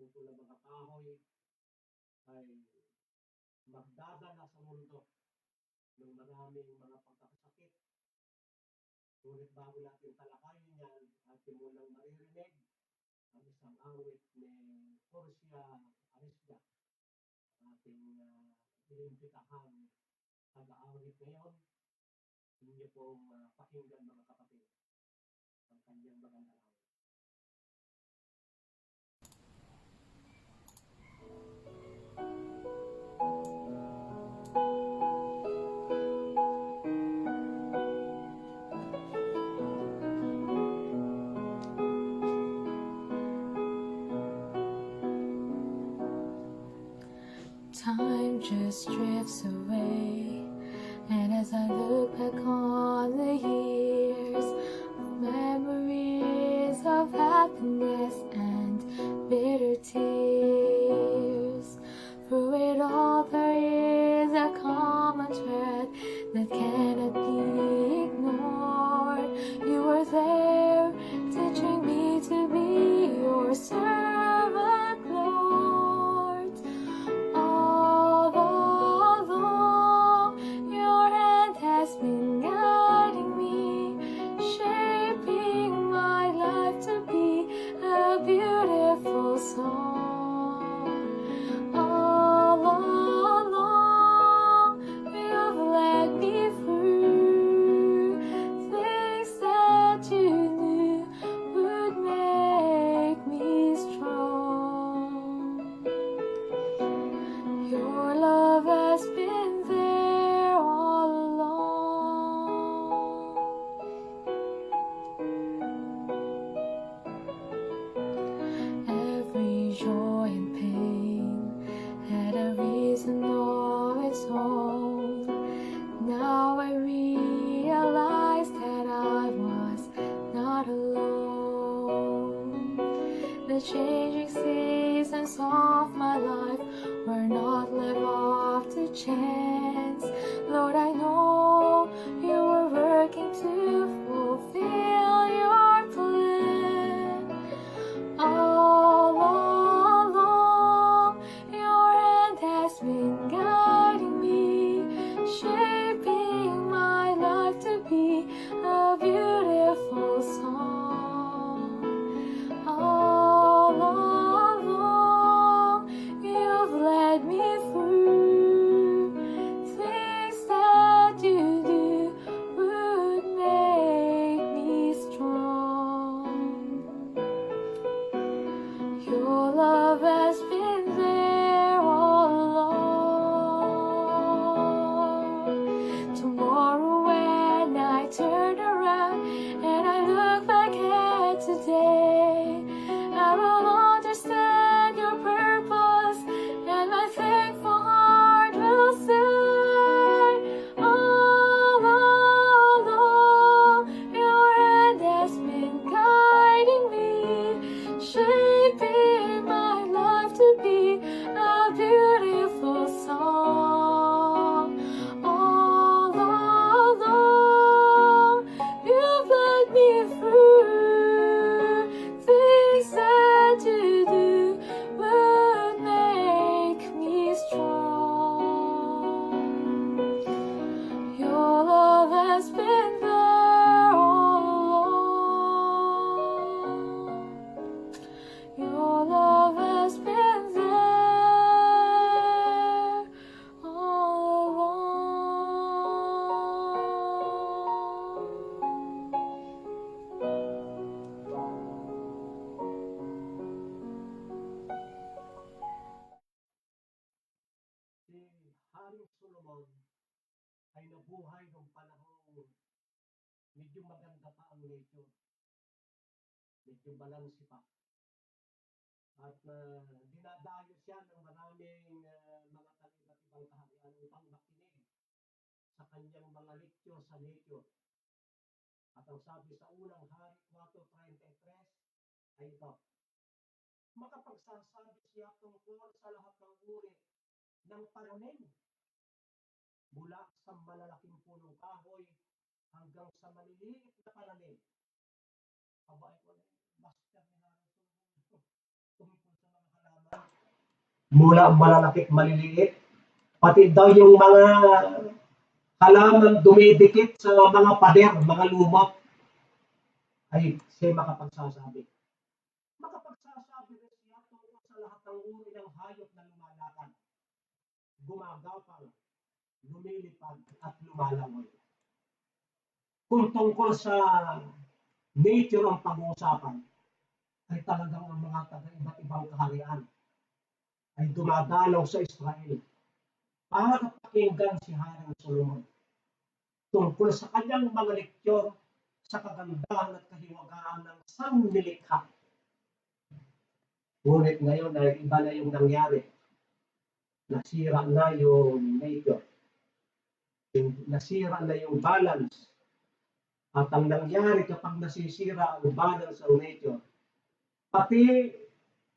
pupula mga kahoy ay magdadala sa mundo ng maraming mga pagkakasakit. Ngunit bago natin talakayin yan, atin munang maririnig ang isang awit ni Corsia Arisda, ating uh, inimbitahan pag-aawit ngayon. Hindi niyo pong uh, pakinggan mga kapatid ang kanyang magandang time just drifts away. And as I look back on the years Memories of happiness of my life were not left off to chance. nature. Medyo balansi pa. At uh, dinadayo siya ng maraming uh, mga talibat ibang kaharian upang makinig sa kanyang mga lecture sa nature. At ang sabi sa unang hari 4.33 ay ito, makapagsasabi siya tungkol sa lahat ng uri ng paraning mula sa malalaking punong kahoy hanggang sa maliliit na pananim. Abaay ko na master ni Harold tumipon sa mga halaman. Mula ang malalakit maliliit, pati daw yung mga halaman dumidikit sa mga pader, mga luma. Ay, siya makapagsasabi. Makapagsasabi rin siya tungkol sa lahat ng uri ng hayop na lumalakad, gumagapang, lumilipad at lumalangoy. Kung tungkol sa nature ang pag-uusapan, ay talagang ang mga taga iba't ibang kaharian ay dumadalaw sa Israel para pakinggan si Haring Solomon tungkol sa kanyang mga leksyon sa kagandahan at kahiwagaan ng sanlilikha. Ngunit ngayon ay iba na yung nangyari. Nasira na yung nature. Nasira na yung balance. At ang nangyari kapag nasisira ang balance ng nature, pati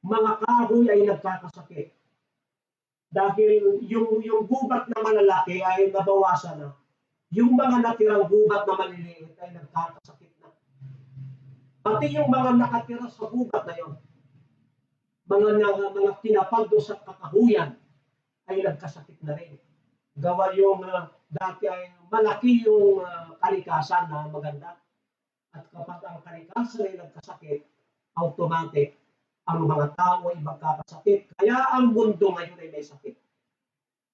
mga kahoy ay nagkakasakit. Dahil yung, yung gubat na malalaki ay nabawasan na. Yung mga natirang gubat na maliliit ay nagkakasakit na. Pati yung mga nakatira sa gubat na yon, mga, mga, mga tinapag sa kakahuyan ay nagkasakit na rin. Gawa yung ah, dati ay malaki yung ah, kalikasan na maganda. At kapag ang kalikasan ay nagkasakit, automatic, ang mga tao ay magkakasakit. Kaya ang mundo ngayon ay may sakit.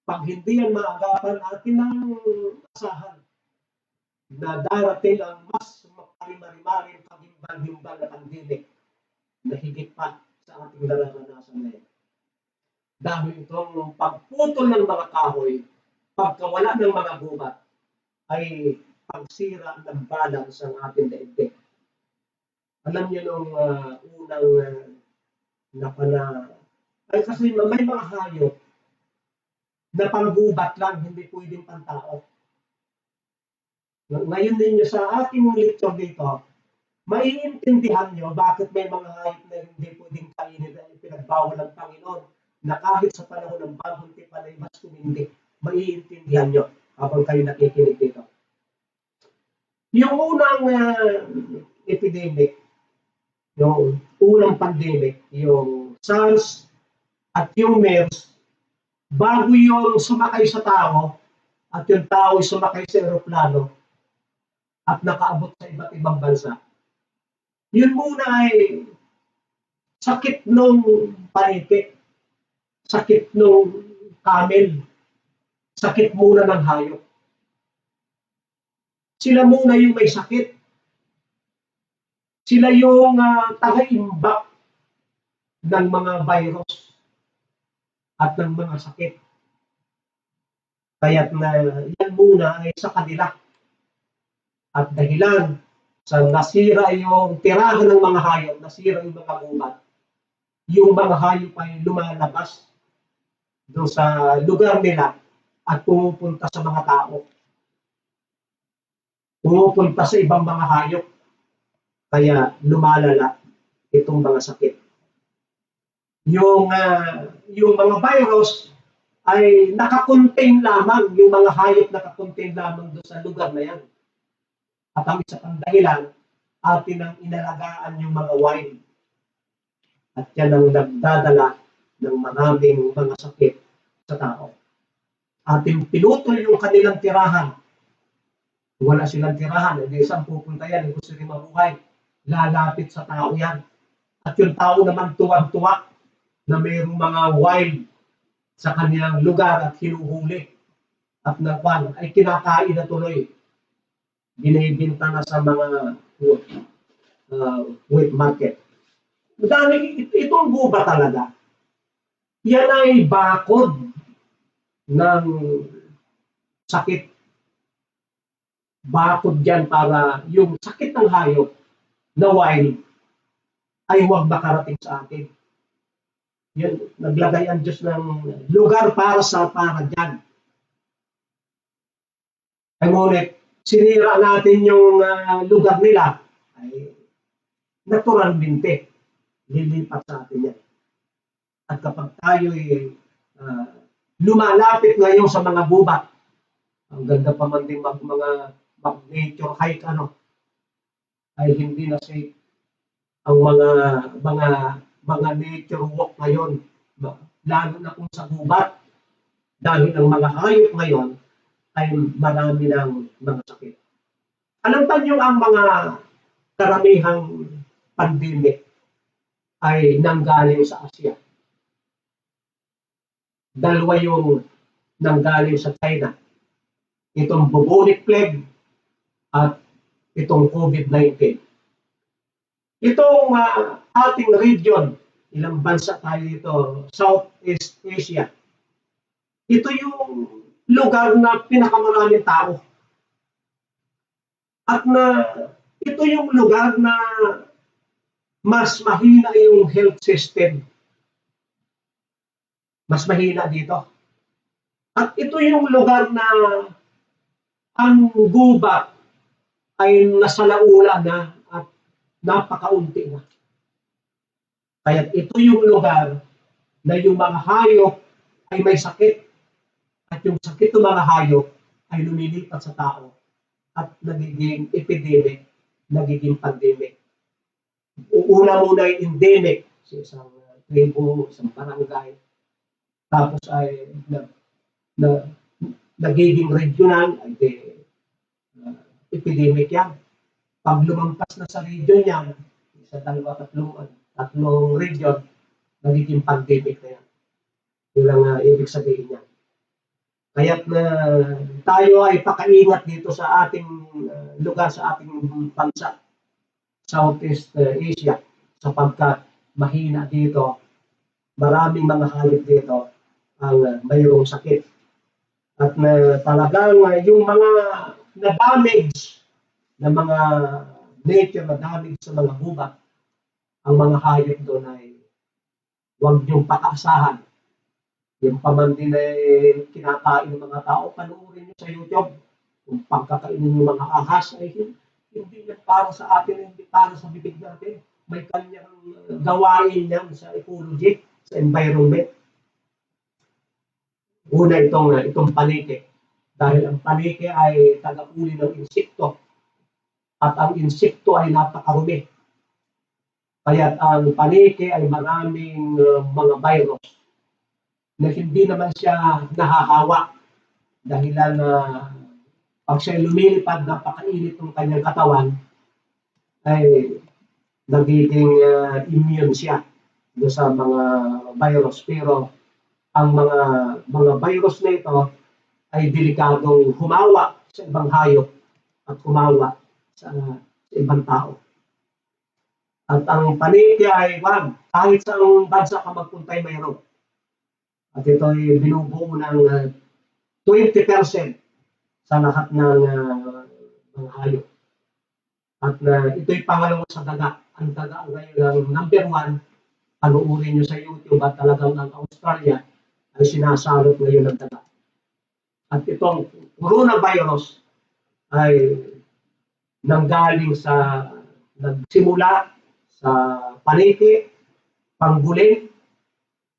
Pag hindi yan maagapan, atin ang asahan na darating ang mas maparimarimari pag-imbal-himbal na pandemic na higit pa sa ating nararanasan ngayon. Dahil itong pagputol ng mga kahoy, pagkawala ng mga gubat, ay pagsira ng balance ng ating daigdig. Alam niyo nung ah, unang uh, napana, ay kasi may mga hayop na panggubat lang, hindi pwedeng pantao. Ng- Ngayon ninyo sa ating lecture dito, maiintindihan nyo bakit may mga hayop na hindi pwedeng kainin na pinagbawal ng Panginoon na kahit sa panahon ng bagong tipan ay mas kumindi. Maiintindihan nyo habang kayo nakikinig dito. Yung unang ah, epidemic, yung unang pandemic, yung SARS at yung MERS, bago yung sumakay sa tao at yung tao ay sumakay sa eroplano at nakaabot sa iba't ibang bansa. Yun muna ay sakit nung paniki, sakit nung camel, sakit muna ng hayop. Sila muna yung may sakit. Sila yung ah, taga-imbak ng mga virus at ng mga sakit. Kaya't na yan muna ay sa kanila. At dahilan sa nasira yung tirahan ng mga hayop, nasira yung mga gubat, yung mga hayop ay lumalabas doon sa lugar nila at pumupunta sa mga tao. Pumupunta sa ibang mga hayop. Kaya lumalala itong mga sakit. Yung, ah, yung mga virus ay nakakontain lamang, yung mga hayop nakakontain lamang doon sa lugar na yan. At ang isa pang dahilan, atin ang inalagaan yung mga wild. At yan ang nagdadala ng maraming mga sakit sa tao. Ating pinutol yung kanilang tirahan. Wala silang tirahan, hindi isang pupunta yan, gusto rin mabuhay. Lalapit sa tao yan. At yung tao naman tuwag-tuwa na mayroong mga wild sa kanilang lugar at hinuhuli. At nagwan ay kinakain na tuloy binibinta na sa mga uh, wet market. Dahil it- itong guba talaga, yan ay bakod ng sakit. Bakod yan para yung sakit ng hayop na wild ay huwag makarating sa atin. Yan, naglagay ang Diyos ng lugar para sa para dyan. Ay ngunit, sinira natin yung ah, lugar nila, ay natural binte. Lilipat sa atin yan. At kapag tayo lumalapit ngayon sa mga gubat, ang ganda pa man din mag, mga mag nature hike ano, ay hindi na safe ang mga mga mga nature walk ngayon Lalo na kung sa gubat. Dahil ang mga hayop ngayon ay marami ng mga sakit. Alam ba niyo ang mga karamihang pandemic ay nanggaling sa Asia? Dalawa yung nanggaling sa China. Itong bubonic plague at itong COVID-19. Itong ah, ating region, ilang bansa tayo dito, Southeast Asia, ito yung lugar na pinakamaraming tao. At na ito yung lugar na mas mahina yung health system. Mas mahina dito. At ito yung lugar na ang gubat ay nasalaula na at napakaunti na. Kaya ito yung lugar na yung mga hayop ay may sakit at yung sakit ng mga hayop ay lumilipat sa tao at nagiging epidemic, nagiging pandemic. Una muna ay endemic sa isang tribo, isang barangay. Tapos ay na, na, nagiging regional, ay uh, epidemic yan. Pag lumampas na sa region yan, sa dalawa, tatlong, tatlong region, nagiging pandemic na yan. Yun lang uh, ibig sabihin niya. Kaya't na tayo ay pakaingat dito sa ating uh, lugar, sa ating bansa, Southeast uh, Asia, sapagkat mahina dito, maraming mga hayop dito ang uh, mayroong sakit. At na talagang uh, yung mga na-damage na mga nature na damage sa mga gubat, ang mga hayop doon ay huwag niyong pataasahan yung pamandin ay kinakain ng mga tao, panoorin nyo sa YouTube. Kung pagkakainin yung mga ahas ay hin- hindi yan para sa atin, hindi para sa bibig natin. May kanyang uh, gawain yan sa ecology, sa environment. Una itong, uh, itong panike. Dahil ang panike ay tagauli ng insekto. At ang insekto ay napakarumi. Kaya ang panike ay maraming uh, mga virus na hindi naman siya nahahawa dahilan na pag siya lumilipad, napakainit ng kanyang katawan, ay nagiging uh, immune siya sa mga virus. Pero ang mga mga virus na ito ay delikadong humawa sa ibang hayop at humawa sa, sa ibang tao. At ang paniki ay wag, kahit sa bansa ka magpunta ay mayroon. At ito ay binubuo ng uh, 20% sa lahat ng uh, mga hayop. At uh, ito'y pangalawa sa daga. Ang daga ngayon ang number one, panuorin nyo sa YouTube at talagang ang Australia ay sinasalot ngayon ng daga. At itong coronavirus ay nanggaling sa nagsimula sa paniki, pangguling,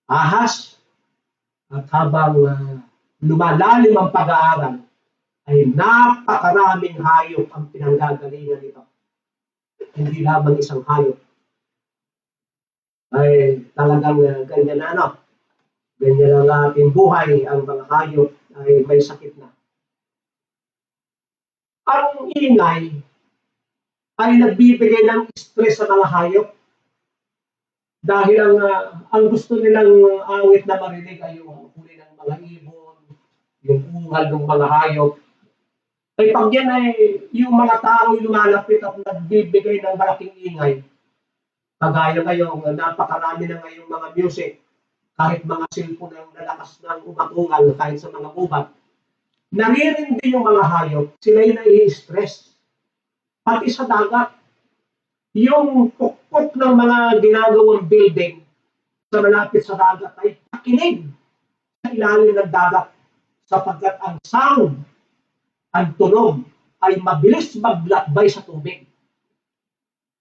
ahas, at habang uh, lumalalim ang pag-aaral, ay napakaraming hayop ang pinanggagalingan nito. Hindi lamang isang hayop. Ay talagang uh, ganyan na ano. Ganyan ang ating buhay, ang mga hayop ay may sakit na. Ang ingay ay nagbibigay ng stress sa mga hayop dahil ang uh, ang gusto nilang uh, awit na marinig ay yung huli ng mga ibon, yung ungal ng mga hayop. Ay pag yan ay yung mga tao lumalapit at nagbibigay ng malaking ingay, kagaya ngayong napakarami na ngayong mga music, kahit mga cellphone ang lalakas ng umatungal kahit sa mga ubat, naririndi yung mga hayop, sila'y nai-stress. Pati sa dagat, yung pukpok ng mga ginagawang building sa malapit sa dagat ay pakinig sa ilalim ng dagat sapagkat ang sound, ang tunog ay mabilis maglakbay sa tubig.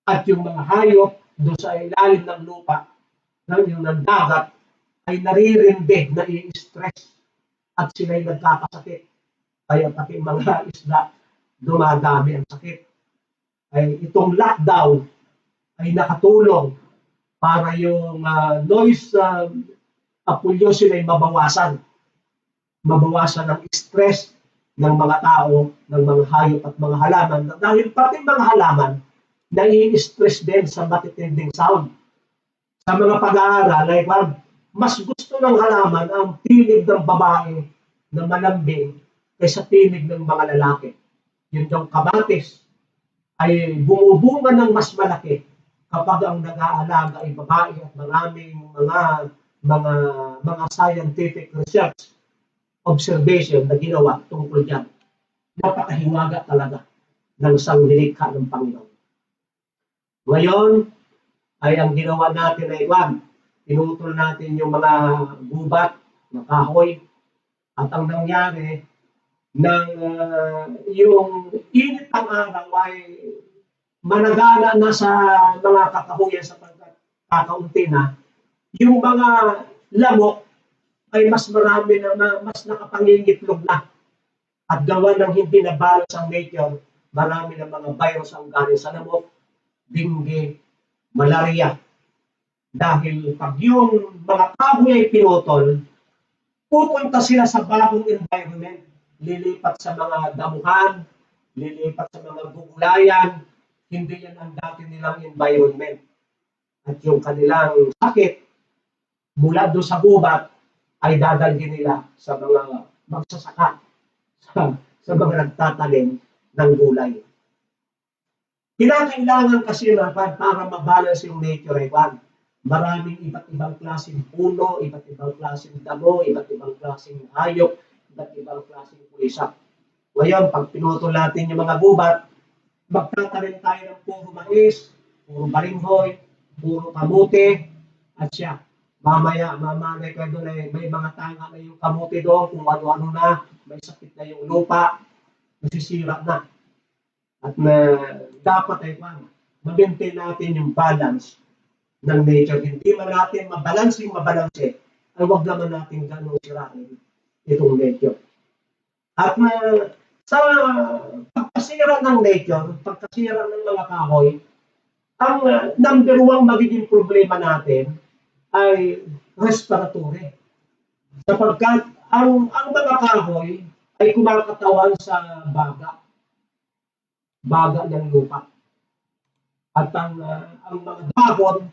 At yung mga hayop doon sa ilalim ng lupa, ng, yung ng ay naririndi, na stress at sila'y nagkakasakit. Kaya pati mga isda, dumadami ang sakit ay itong lockdown ay nakatulong para yung uh, noise uh, pollution ay mabawasan. Mabawasan ang stress ng mga tao, ng mga hayop at mga halaman. Dahil pati mga halaman, nai-stress din sa matitinding sound. Sa mga pag-aaral, wag, mas gusto ng halaman ang tinig ng babae na malambing kaysa tinig ng mga lalaki. Yung yung kamatis ay bumubunga ng mas malaki kapag ang nag-aalaga ay babae at maraming mga mga mga scientific research observation na ginawa tungkol dyan. Napakahiwaga talaga ng sanglilikha ng Panginoon. Ngayon, ay ang ginawa natin ay kwan, pinutol natin yung mga gubat, na kahoy, at ang nangyari, ng ah, yung init ng araw ay managana na sa mga kakahuyan sapagkat kakaunti na, yung mga lamok ay mas marami na, mas nakapangingitlog na. At gawa ng hindi na balance ang nature, marami na mga virus ang galing sa lamok, dengue, malaria. Dahil pag yung mga kahoy ay pinutol, pupunta sila sa bagong environment. Lilipat sa mga damuhan, lilipat sa mga gugulayan, hindi yan ang dati nilang environment. At yung kanilang sakit, mula doon sa gubat, ay dadalhin nila sa mga magsasaka, sa, sa mga nagtatanim ng gulay. Kinakailangan kasi na pa- para mabalance yung nature ay one, maraming iba't ibang klaseng puno, iba't ibang klaseng damo, iba't ibang klaseng hayop, iba't ibang klaseng pulisak. Ngayon, pag pinutol natin yung mga gubat, magtatanim tayo ng puro mais, puro balinghoy, puro kamote, at siya. Mamaya, mamalay ka doon ay may mga tanga na yung kamote doon, kung ano-ano na, may sakit na yung lupa, nasisira na. At na dapat ay paano, ma-maintain natin yung balance ng nature. Hindi man natin mabalansing mabalanse, ay wag naman natin ganong sirain itong nature. At na sa pagkasira ng nature, pagkasira ng mga kahoy, ang uh, number one magiging problema natin ay respiratory. Sapagkat ang, ang mga kahoy ay kumakatawan sa baga. Baga ng lupa. At ang, uh, ang mga dahon,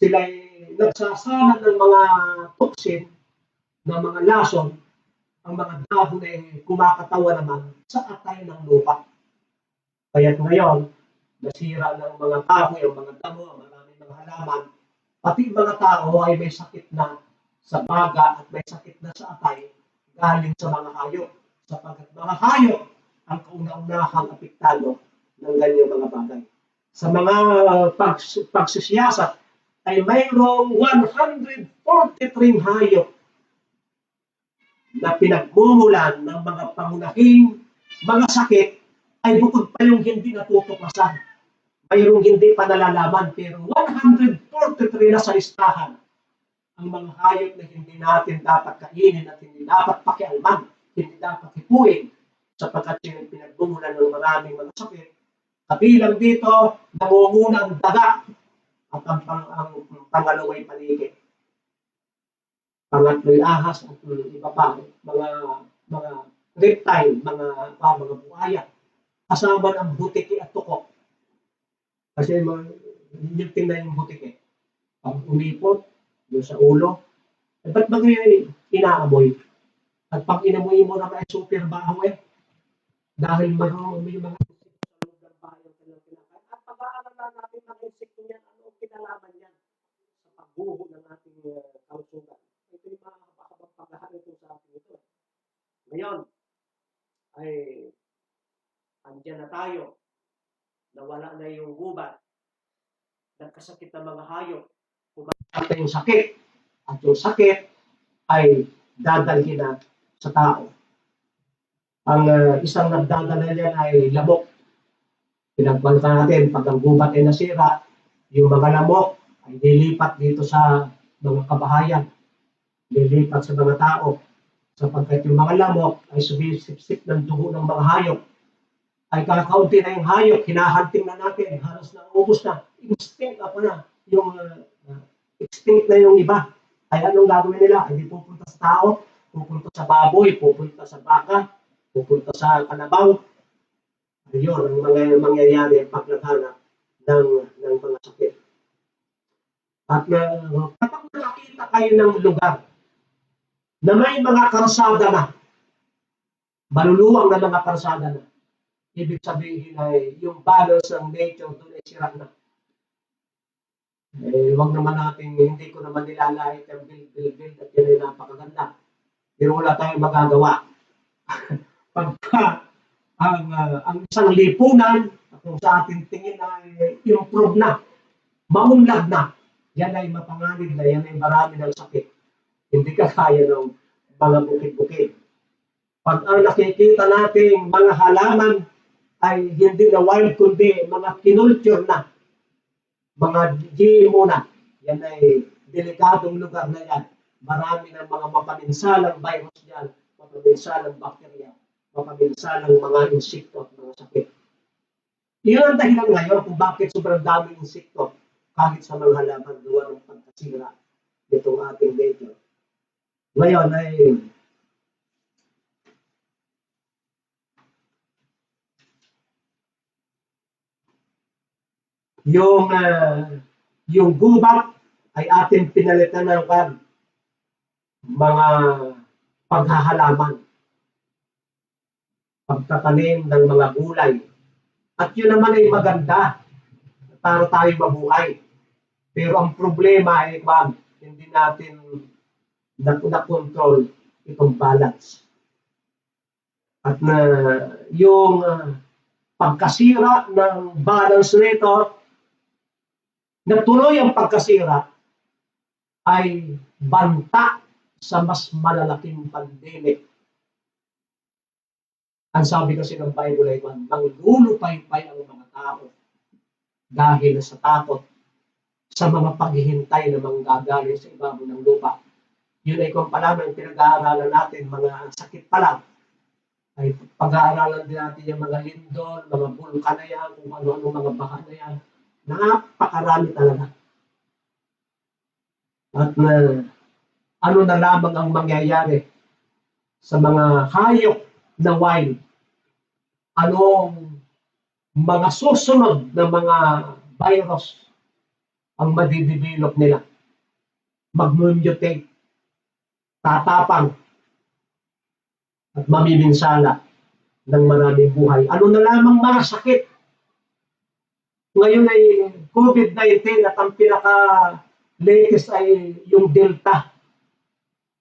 sila ay nagsasana ng mga toxin, ng mga lason, ang mga dahon ay kumakatawa naman sa atay ng lupa. Kaya ngayon, nasira ng mga kahoy, ang mga damo, ang maraming mga halaman, pati mga tao ay may sakit na sa baga at may sakit na sa atay galing sa mga hayop. Sapagkat mga hayop ang kauna-unahang apektado ng ganyang mga bagay. Sa mga pags, pagsisiyasat ay mayroong 143 hayop na pinagmumulan ng mga pangunahing mga sakit ay bukod pa yung hindi natutuklasan. Mayroong hindi pa nalalaman pero 143 na sa listahan ang mga hayop na hindi natin dapat kainin at hindi dapat pakialman, hindi dapat hipuin sapagkat sila pinagmumulan ng maraming mga sakit. Kabilang dito, nangunguna ang daga at ang, pang, ang pangalaway panigid pangatlo'y ahas at iba pa, mga mga reptile, mga pa, mga buhaya. Kasama ng butiki at tuko. Kasi mga yung tingnan yung butiki. Pag umipot, yung sa ulo, eh, ba't ba ngayon inaamoy? At pag inamoy mo naman ay super baho eh. Dahil marunong may mga insekto sa loob ng bahay ang kanilang kinakain. At pag-aaralan natin ang insekto niyan, ang kinalaman niyan sa pagbuho ng ating uh, kausugan ito yung mga habang paglahan ito sa ating ito. Ngayon, ay andyan na tayo. Nawala na yung gubat. Nagkasakit ng mga hayop. Kumakanta yung sakit. At yung sakit ay dadalhin na sa tao. Ang uh, isang nagdadala niyan ay lamok. Pinagbalta natin, pag ang gubat ay nasira, yung mga lamok ay nilipat dito sa mga kabahayan lilipat sa mga tao sapagkat yung mga lamok ay sumisipsip ng dugo ng mga hayop ay kakaunti na yung hayop, hinahanting na natin, halos na ubos na, instinct ako na, yung uh, extinct na yung iba. Ay anong gagawin nila? Hindi pupunta sa tao, pupunta sa baboy, pupunta sa baka, pupunta sa kalabaw. Ayun, ang mga mangyayari pag naghanap ng, ng mga sakit. At uh, kapag nakita kayo ng lugar na may mga karsada na, maluluwang na mga karsada na, ibig sabihin ay yung balance ng nature doon ay sira na. Eh, wag naman natin, hindi ko naman nilalait ang build, build, build at yun ay napakaganda. Pero wala tayong magagawa. Pagka ang, ah, ang isang lipunan, kung sa ating tingin ay improve na, maunlad na, yan ay mapanganib na, yan ay marami ng sakit. Hindi ka kaya ng mga bukid-bukid. Pag ang nakikita nating mga halaman ay hindi na wild kundi mga kinulture na, mga GMO na, yan ay delikadong lugar na yan. Marami ng mga mapaminsalang virus dyan, mapaminsalang bakterya, mapaminsalang mga insekto at mga sakit. Iyon ang dahilan ngayon kung bakit sobrang daming insekto kahit sa mga halaman gawa ng pagkasira nitong ating nature. Ngayon ay yung ah, yung gubat ay ating pinalitan ng kan mga paghahalaman pagtatanim ng mga gulay at yun naman ay maganda para tayo mabuhay pero ang problema ay wag hindi natin na, na control itong balance at na yung ah, pagkasira ng balance nito na tuloy ang pagkasira ay banta sa mas malalaking pandemic. Ang sabi kasi ng Bible ay manglulupay-pay ang mga tao dahil sa takot sa mga paghihintay na manggagaling sa ibabaw ng lupa. Yun ay kung pala ng pinag-aaralan natin, mga sakit pa lang, ay pag-aaralan din natin yung mga lindol, mga bulkan na yan, kung ano-ano mga baha na yan. Napakarami talaga. At na ano na lamang ang mangyayari sa mga hayop na wild. Anong mga susunod na mga virus ang madidevelop nila. Mag-mutate, tatapang, at mamiminsala ng maraming buhay. Ano na lamang mga ngayon ay COVID-19 at ang pinaka latest ay yung Delta.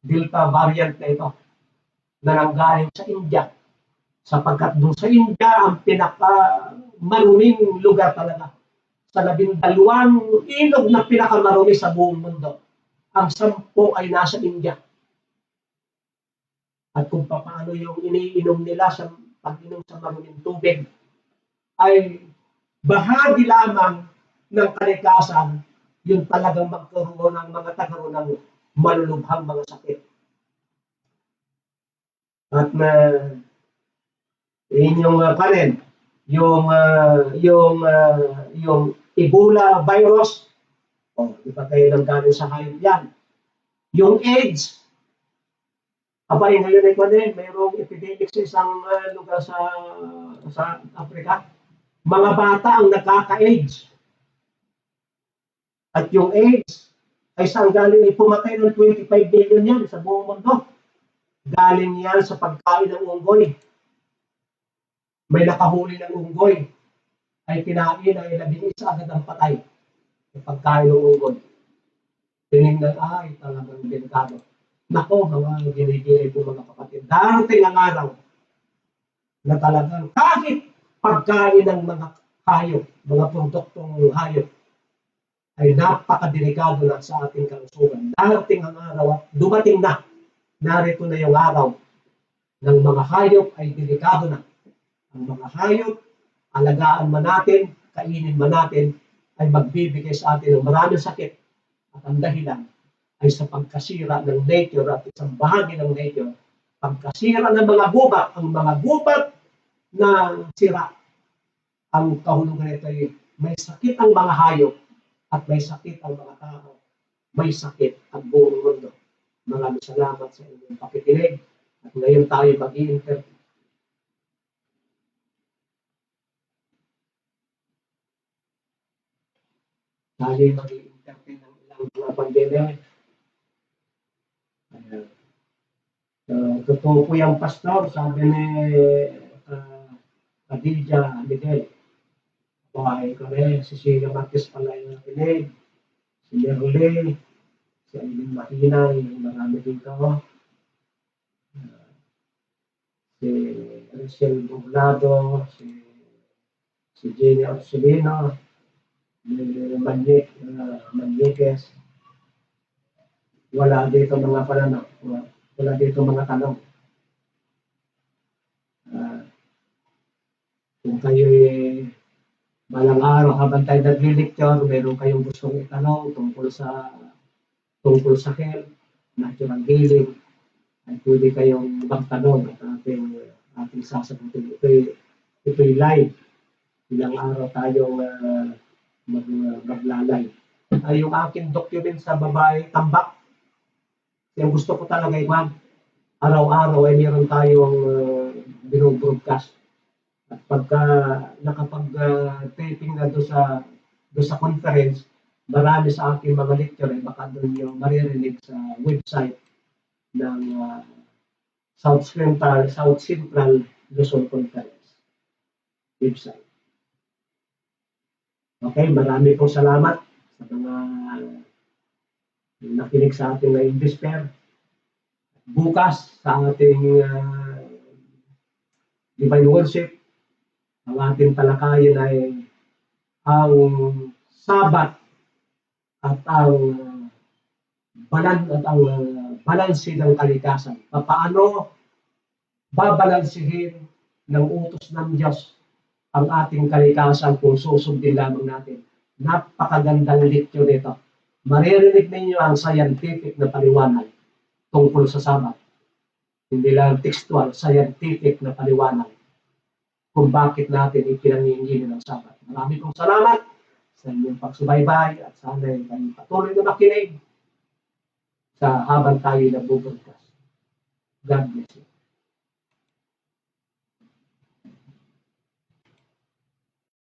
Delta variant na ito na nanggaling sa India. Sapagkat doon sa India, ang pinaka maruming lugar talaga. Sa labindalawang ilog na pinakamarumi sa buong mundo. Ang sampo ay nasa India. At kung paano yung iniinom nila sa pag-inom sa maruming tubig, ay bahagi lamang ng kalikasan yung talagang magkaroon ng mga tagaroon ng malulubhang mga sakit. At na yun yung uh, panin, yung uh, yung uh, yung Ebola virus, oh, iba kayo nang galing sa hayop yan. Yung AIDS, abay ngayon ay panin, mayroong epidemic sa isang uh, lugar sa sa Africa mga bata ang nagkaka-AIDS. At yung AIDS ay saan galing ay pumatay ng 25 million yan sa buong mundo. Galing yan sa pagkain ng unggoy. May nakahuli ng unggoy ay kinain ay labing isa agad ang patay sa pagkain ng unggoy. Tinignan, ay talagang delikado. Nako, mga ginigilay po mga kapatid. Darating ang araw na talagang kahit pagkain ng mga hayop, mga produktong hayop, ay napakadelikado na sa ating kalusugan. Darating ang araw at dumating na. Narito na yung araw ng mga hayop ay delikado na. Ang mga hayop, alagaan man natin, kainin man natin, ay magbibigay sa atin ng maraming sakit. At ang dahilan ay sa pagkasira ng nature at isang bahagi ng nature. Pagkasira ng mga gubat, ang mga gubat na sira. Ang kahulugan nito ay may sakit ang mga hayop at may sakit ang mga tao. may sakit ang buong mundo. Maraming salamat sa inyong pakikinig. At ngayon tayo mag-i-interview. Tayo mag-i-interview ng ilang mga pandemya. Ayan. Uh, totoo po yung pastor, sabi ni uh, Khadija Miguel. Buhay ko rin, si Sheila Marquez pala yung nakinig, si Merle, si Aileen Mahinay, marami dito. Uh, si Rachel Buglado, si si Jenny Orsolino, Manye, uh, Manyeques. Wala dito mga pananaw. Wala, wala dito mga tanong. Ah, kung kayo malang araw habang tayo nagli-lecture, meron kayong gustong itanong tungkol sa tungkol sa health, natural healing, ay pwede kayong magtanong at ating, ating sasagutin. Ito'y, ito'y live. Ilang araw tayong uh, mag, maglalay. Ay, yung aking document sa babae, tambak. Yung gusto ko talaga, ma'am, araw-araw ay meron tayong uh, binobroadcast. At pagka nakapag-taping na doon sa doon sa conference, marami sa aking mga lecture ay baka doon yung maririnig sa website ng uh, South Central South Central Luzon Conference website. Okay, marami pong salamat sa mga nakinig sa ating ngayong despair. Bukas sa ating uh, divine worship, ang ating talakayan ay ang sabat at ang balan at ang uh, balanse ng kalikasan. Paano babalansihin ng utos ng Diyos ang ating kalikasan kung susundin lamang natin. Napakagandang lecture nito. Maririnig ninyo ang scientific na paliwanag tungkol sa sabat. Hindi lang textual, scientific na paliwanag kung bakit natin ipinangingin ng sabat. Marami pong salamat sa inyong pagsubaybay at sana ay kayo patuloy na makinig sa habang tayo nabubroadcast. God bless you.